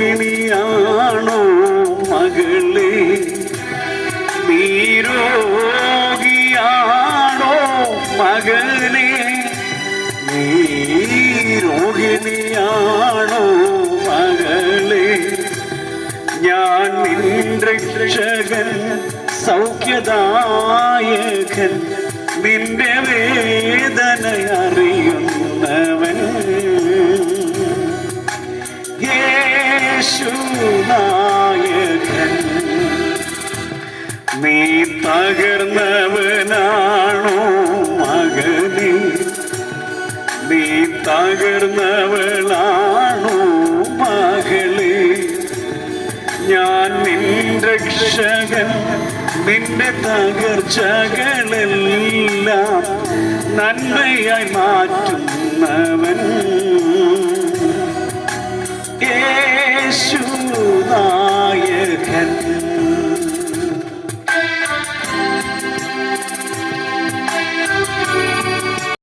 നീരോഗിണിയാണോ മകളെ? നീരോഗിയാണോ മകളെ നീരോഗിണിയാണോ മകളെ? ഞാൻ നിന്റെ രക്ഷകൻ സൗഖ്യദായകൻ നിന്റെ വേദന യേശുനായകൻ നീ തകർന്നവനാണോ മകനേ? നീ തകർന്നവളാണോ മകളെ? ഞാൻ നിന്റെ രക്ഷകൻ നിന്റെ തകർച്ചകളെല്ലാം നന്മയായി മാറ്റുന്നവൻ.